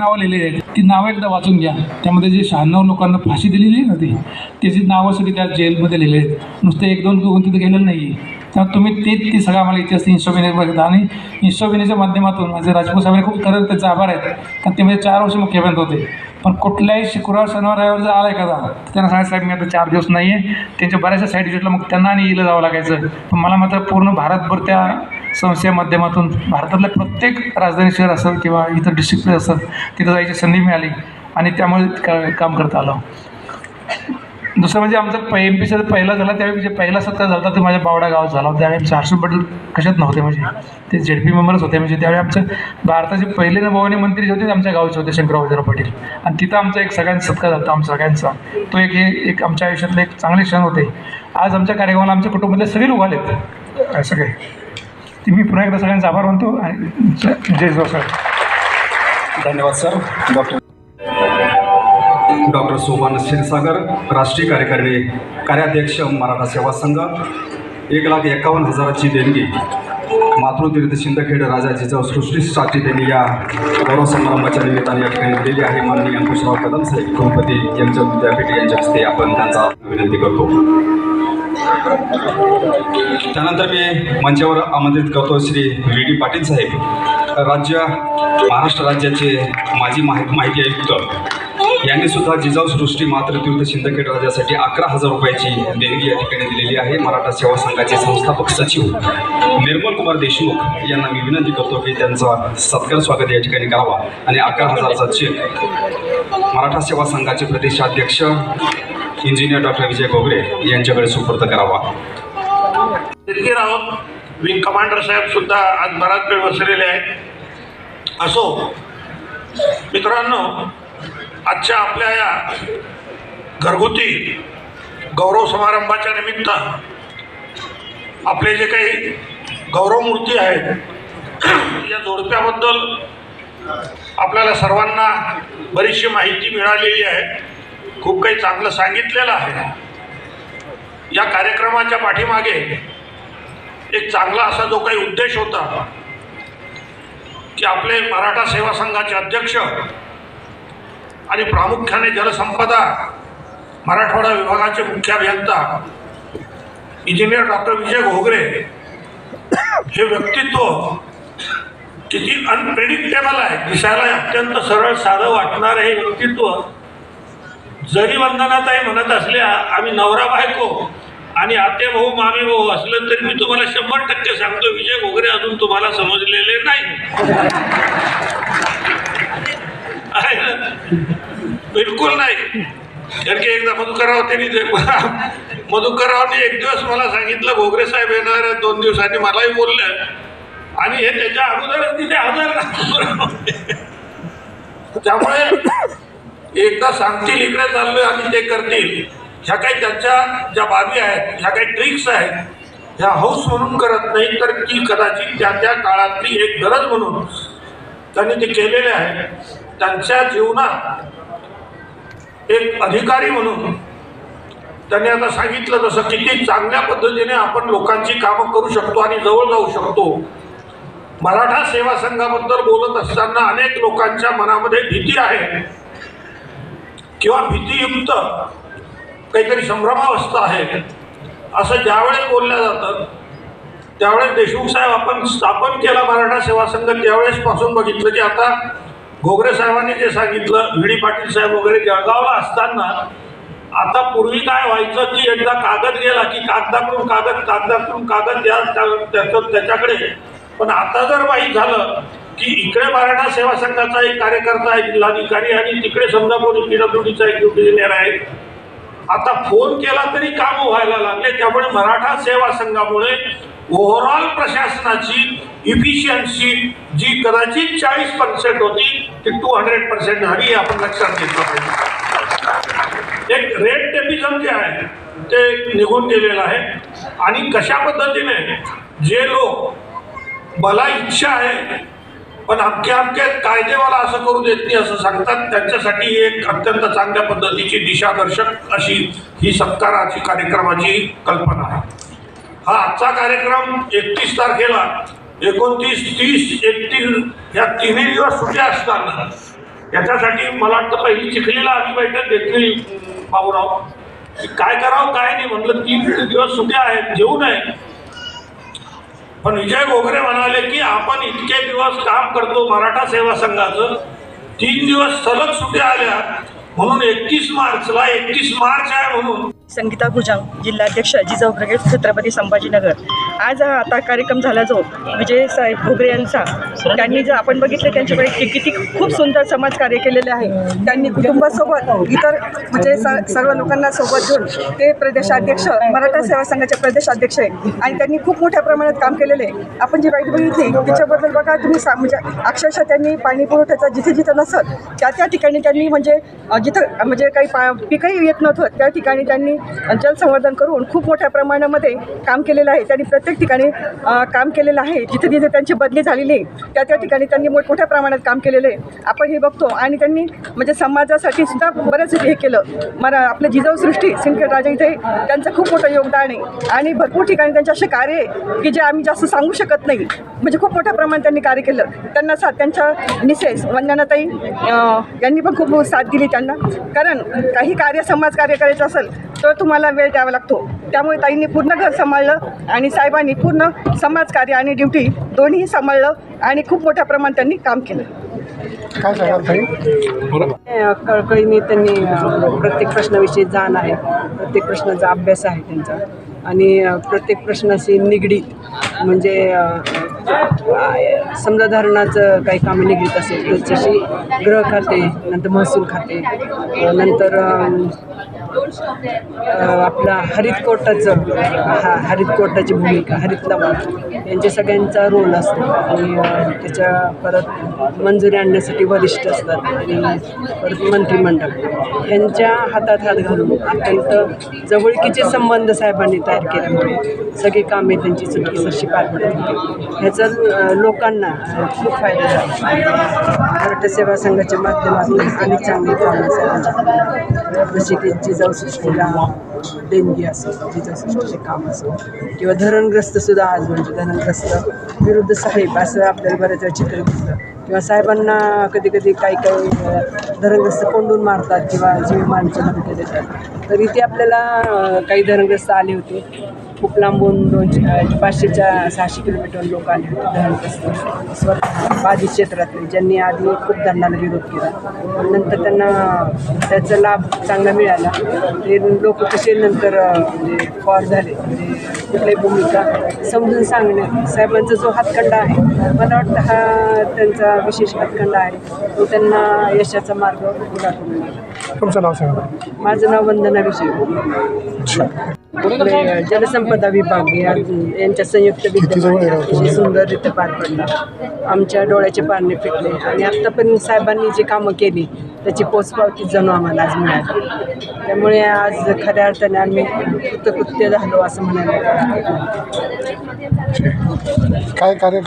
नावं लिहिलेली आहेत. ती नावं एकदा वाचून घ्या. त्यामध्ये जे शहाण्णव लोकांना फाशी दिलेली आहे ना ती त्याची नावं सगळी त्या जेलमध्ये लिहिली आहेत. नुसते एक दोन कोण तिथे गेलेलं नाही आहे त्यामुळे तुम्ही ते ती सगळं आम्हाला इतिहास इन्स्टॉबिने बघितला. आणि इन्स्टॉबिनेच्या माध्यमातून माझे राजपूत साहेबांनी खूप खरंच त्याचे आभार आहेत. कारण ते म्हणजे चार वर्ष मुख्यमंत्री होते. पण कुठल्याही शुक्रवार शनिवार रविवार जर आला एखादा तर त्यांना सांगायचं साहेब मी आता चार दिवस नाही आहे त्यांच्या बऱ्याचशा साईड विजिटला मग त्यांना आणि इलं जावं लागायचं. पण मला मात्र पूर्ण भारतभर त्या संस्थेच्या माध्यमातून भारतातल्या प्रत्येक राजधानी शहर असेल किंवा इतर डिस्ट्रिक्ट असेल तिथं जायची संधी मिळाली आणि त्यामुळे का काम करता आलं. दुसरं म्हणजे आमचं पै एम पीचं पहिला झाला त्यावेळी जे पहिला सत्कार झाला होता ते माझ्या बावडा गावात झाला. होता त्यावेळी आमचे हर्षद पटेल कशात नव्हते म्हणजे. ते झेड पी मेंबरच होते म्हणजे त्यावेळी आमचं भारताचे पहिले भवानी मंत्री जे होते ते आमच्या गावचे होते शंकरराव वजीराव पाटील. आणि तिथं आमचा एक सगळ्यांचा सत्कार झाला आमचा सगळ्यांचा. तो एक हे एक आमच्या आयुष्यातले एक चांगले क्षण होते. आज आमच्या कार्यक्रमाला आमच्या कुटुंबातले सगळे लोक सगळे. असं ती मी पुन्हा एकदा सगळ्यांचा आभार मानतो आणि जय जय सर धन्यवाद sir. Doctor doctor Soman Kshirsagar राष्ट्रीय कार्यकारिणी कार्याध्यक्ष मराठा सेवा संघ एक लाख एकावन्न हजाराची देणगी. मातृतीर्थ शिंदखेड राजा जिजाऊ सृष्टीसाठी त्यांनी या गौरव समारंभाच्या निमित्ताने या ठिकाणी दिलेली आहे. माननीय अंकुशराव कदम साहेब कुलपती यांच्या विद्यापीठ यांच्या हस्ते आपण त्यांचा विनंती करतो. त्यानंतर मी मंचावर आमंत्रित करतो श्री व्ही डी पाटील साहेब राज्य महाराष्ट्र राज्याचे माजी माहिती माहिती आयुक्त. यांनी सुद्धा जिजाऊ सृष्टी मातृतीर्थ शिंदखेड राजासाठी अकरा हजार रुपयाची देणगी या ठिकाणी दिलेली आहे. मराठा सेवा संघाचे संस्थापक सचिव निर्मल कुमार देशमुख यांना मी विनंती करतो की त्यांचा सत्कार स्वागत या ठिकाणी करावा आणि अकरा हजाराचा चेक मराठा सेवा संघाचे प्रदेशाध्यक्ष इंजिनियर डॉक्टर विजय गोगरे यांच्याकडे सुपूर्द करावा. दिलगीर आहोत विंग कमांडर साहेब सुद्धा आज बराच वेळ बसलेले आहेत. असो मित्रांनो आजच्या आपल्या या घरगुती गौरव समारंभाच्या निमित्त आपले जे काही गौरवमूर्ती आहेत या जोडप्याबद्दल आपल्याला सर्वांना बरीचशी माहिती मिळालेली आहे. खूप काही चांगलं सांगितलेलं आहे. या कार्यक्रमाच्या पाठीमागे एक चांगला असा जो काही उद्देश होता की आपले मराठा सेवा संघाचे अध्यक्ष आणि प्रामुख्याने जलसंपदा मराठवाडा विभागाचे मुख्य अभियंता इंजिनियर डॉक्टर विजय घोगरे हे व्यक्तित्व किती अनप्रेडिक्टेबल आहे दिसायला अत्यंत सरळ साधं वाटणारं हे व्यक्तित्व जरी वंदनाताई म्हणत असल्या आम्ही नवरा बायको आणि आते भाऊ मामी भाऊ असलं तरी मी तुम्हाला शंभर टक्के सांगतो विजय घोगरे अजून तुम्हाला समजलेले नाही. बिलकुल नाही. कारण की एकदा मधुकरराव त्यांनी ते- मधुकररावने एक दिवस मला सांगितलं घोगरे साहेब येणार आहेत दोन दिवसांनी मलाही बोलले आणि हे त्याच्या अगोदरच तिथे हजर राहतो. त्यामुळे एकदा सांगतील इकडे चाललोय आणि ते करतील. ह्या काही त्यांच्या ज्या बाबी आहेत ह्या काही ट्रिक्स आहेत ह्या हौस म्हणून करत नाही तर ती कदाचित त्या त्या काळातली एक गरज म्हणून त्यांनी ते केलेले आहे. त्यांच्या जीवनात एक अधिकारी म्हणून त्यांनी आता सांगितलं तसं किती चांगल्या पद्धतीने आपण लोकांची कामं करू शकतो आणि जवळ जाऊ शकतो. मराठा सेवा संघाबद्दल बोलत असताना अनेक लोकांच्या मनामध्ये भीती आहे. किंवा भीतीयुक्त काहीतरी संभ्रमावस्था आहे. असं ज्यावेळेस बोललं जातं त्यावेळेस देशमुख साहेब आपण स्थापन केला मराठा सेवा संघ त्यावेळेसपासून बघितलं की आता घोगरे साहेबांनी जे सांगितलं व्ही डी पाटील साहेब वगैरे जळगावला असताना आता पूर्वी काय व्हायचं की एकदा कागद गेला की कागदाकडून कागद कागदाकडून कागद द्या त्या- त्याचं त्याच्याकडे. पण आता जर वाईट झालं की इकडे मराठा सेवा संघाचा एक कार्यकर्ता एक जिल्हाधिकारी आणि तिकडे समजा कोणी पीडब्ल्यूडीचा एक इंजिनियर आहे. आता फोन केला तरी काम व्हायला लागले. त्यामुळे मराठा सेवा संघामुळे ओव्हरऑल प्रशासनाची इफिशियन्सी जी कदाचित चाळीस पर्सेंट होती ती टू हंड्रेड पर्सेंट झाली हे आपण लक्षात घेतलं पाहिजे. एक रेड टेपिझम जे आहे ते निघून गेलेलं आहे. आणि कशा पद्धतीने जे लोक मला इच्छा आहे पण अख्खे अख्खे कायदेवाला असं करू देत नाही असं सांगतात. त्यांच्यासाठी एक अत्यंत चांगल्या पद्धतीची दिशादर्शक अशी ही सत्काराची कार्यक्रमाची कल्पना आहे. हा आजचा कार्यक्रम एकतीस तारखेला एकोणतीस तीस एकतीस या तिन्ही दिवस सुट्या असताना याच्यासाठी मला वाटतं पहिली चिखलीला आम्ही बैठक घेतली बाबूराव. की काय करावं काय नाही? म्हटलं तीन दिवस सुट्या आहेत जेवू नये. पण विजय घोगरे म्हणाले की आपण इतके दिवस काम करतो मराठा सेवा संघाचं. तीन दिवस सलग सुट्या आल्या. म्हणून एकतीस मार्चला एकतीस मार्च आहे म्हणून. संगीता भुजंग जिल्हाध्यक्ष जिजाऊ ब्रिगेड छत्रपती संभाजीनगर. आज हा आता कार्यक्रम झाला जो विजय साहेब भोगरे यांचा. त्यांनी जर आपण बघितलं त्यांच्याकडे कि- किती खूप सुंदर समाज कार्य केलेले आहे. त्यांनी कुटुंबासोबत इतर म्हणजे स- सर्व लोकांना सोबत घेऊन ते प्रदेशाध्यक्ष मराठा सेवा संघाचे प्रदेशाध्यक्ष आहे. आणि त्यांनी खूप मोठ्या प्रमाणात काम केलेले आहे. आपण जी वाईट बघितली त्याच्याबद्दल बघा तुम्ही म्हणजे अक्षरशः त्यांनी पाणी पुरवठ्याचा जिथे जिथं नसत त्या त्या ठिकाणी त्यांनी म्हणजे जिथं म्हणजे काही पा पिकही येत नव्हतं. त्या ठिकाणी त्यांनी जलसंवर्धन करून खूप मोठ्या प्रमाणामध्ये काम केलेलं आहे. त्यांनी प्रत्येक ठिकाणी काम केलेलं आहे. जिथे जिथे त्यांची बदली झालेली आहे त्या त्या ठिकाणी त्यांनी मोठमोठ्या प्रमाणात काम केलेलं आहे. आपण हे बघतो आणि त्यांनी म्हणजे समाजासाठी सुद्धा बरंच हे केलं. मला आपलं जिजाऊसृष्टी सृष्टी राजा इथे त्यांचं खूप मोठं योगदान आहे. आणि भरपूर ठिकाणी त्यांचे असे कार्य आहे की जे आम्ही जास्त सांगू शकत नाही. म्हणजे खूप मोठ्या प्रमाणात त्यांनी कार्य केलं. त्यांना साथ त्यांच्या मिसेस वंदनाताई यांनी पण खूप साथ दिली. त्यांना कारण काही कार्य समाज कार्य करायचं असेल तर तुम्हाला वेळ द्यावा लागतो. त्यामुळे ताईंनी पूर्ण घर सांभाळलं आणि साहेबांनी पूर्ण समाजकार्य आणि ड्युटी दोन्हीही सांभाळलं आणि खूप मोठ्या प्रमाणात त्यांनी काम केलं. कळकळीने त्यांनी प्रत्येक प्रश्नाविषयी जाण आहे. प्रत्येक प्रश्नाचा अभ्यास आहे त्यांचा. आणि प्रत्येक प्रश्नाशी निगडीत म्हणजे समजा धरणाचं काही कामे निघत असेल जशी गृह खाते नंतर महसूल खाते नंतर आपला हरित हा हरित भूमिका हरित लवाद यांच्या सगळ्यांचा रोल असतो. आणि त्याच्या परत मंजुरी आणण्यासाठी वरिष्ठ असतात आणि परत मंत्रिमंडळ. यांच्या हातात हात घालून अत्यंत जवळकीचे संबंध साहेबांनी तयार केल्यामुळे सगळी कामे त्यांची चुटकीसरशी पार पडत होती. ह्याचा लोकांना खूप फायदा झाला. मराठा सेवा संघाच्या माध्यमातून अनेक चांगली कामं साहेबांची जसे की जिजाऊसृष्टीला देणगी असो जिजाऊसृष्टीचे काम असो किंवा धरणग्रस्त सुद्धा आज म्हणजे धरणग्रस्त विरुद्ध साहेब असं आपल्याला बऱ्याच वेळा चित्र दिसतं. किंवा साहेबांना कधी कधी काही काही धरणग्रस्त कोंडून मारतात किंवा जीवमानच्या धमक्या देतात. तर इथे आपल्याला काही धरणग्रस्त आले होते. खूप लांबून दोनशे पाचशेच्या सहाशे किलोमीटर लोक आले होते धरणग्रस्त स्वतः बाधित क्षेत्रातले ज्यांनी आधी खूप धरणाला विरोध केला. नंतर त्यांना त्याचा लाभ चांगला मिळाला. ते लोक कसे नंतर म्हणजे फॉर झाले म्हणजे कुठल्याही भूमिका समजून सांगणे. साहेबांचा जो हातखंडा आहे मला वाटतं हा त्यांचा विशेष हातखंडा आहे. तो त्यांना यशाचा मार्ग खुला करून तुमचं नाव सांगा. माझं नाव वंदना आपले जलसंपदा विभाग यांच्या संयुक्त विद्यमाने अतिशय सुंदररित्या पार पडला. आमच्या डोळ्याचे पारणे फिटले आणि आत्तापर्यंत साहेबांनी जी कामं केली त्याची पोचपावती जणू आम्हाला आज मिळाली. त्यामुळे आज खऱ्या अर्थाने आम्ही कृतकृत्य झालो असं म्हणायला काय कार्यकाळ